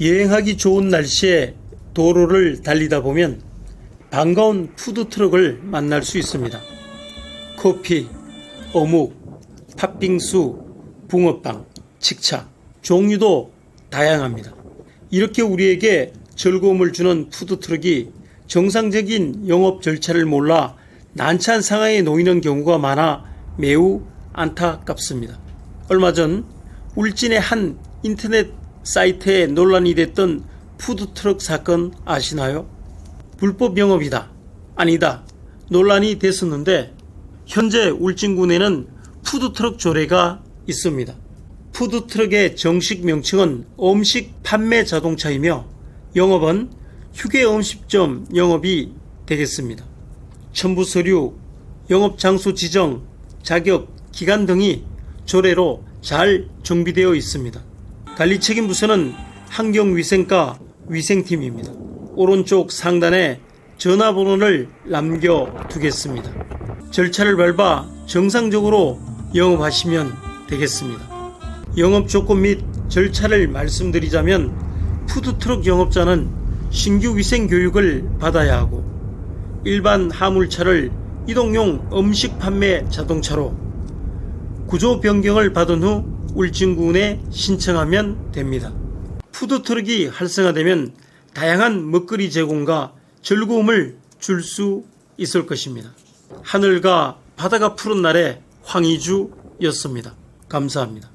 여행하기 좋은 날씨에 도로를 달리다 보면 반가운 푸드트럭을 만날 수 있습니다. 커피, 어묵, 팥빙수, 붕어빵, 칙차, 종류도 다양합니다. 이렇게 우리에게 즐거움을 주는 푸드트럭이 정상적인 영업 절차를 몰라 난처한 상황에 놓이는 경우가 많아 매우 안타깝습니다. 얼마 전 울진의 한 인터넷 사이트에 논란이 됐던 푸드트럭 사건 아시나요? 불법 영업이다. 아니다. 논란이 됐었는데 현재 울진군에는 푸드트럭 조례가 있습니다. 푸드트럭의 정식 명칭은 음식 판매 자동차이며 영업은 휴게 음식점 영업이 되겠습니다. 첨부 서류, 영업 장소 지정, 자격, 기간 등이 조례로 잘 정비되어 있습니다. 관리 책임 부서는 환경위생과 위생팀입니다. 오른쪽 상단에 전화번호를 남겨두겠습니다. 절차를 밟아 정상적으로 영업하시면 되겠습니다. 영업 조건 및 절차를 말씀드리자면 푸드트럭 영업자는 신규 위생 교육을 받아야 하고 일반 화물차를 이동용 음식 판매 자동차로 구조 변경을 받은 후 울진군에 신청하면 됩니다. 푸드트럭이 활성화되면 다양한 먹거리 제공과 즐거움을 줄 수 있을 것입니다. 하늘과 바다가 푸른 날에 황희주였습니다. 감사합니다.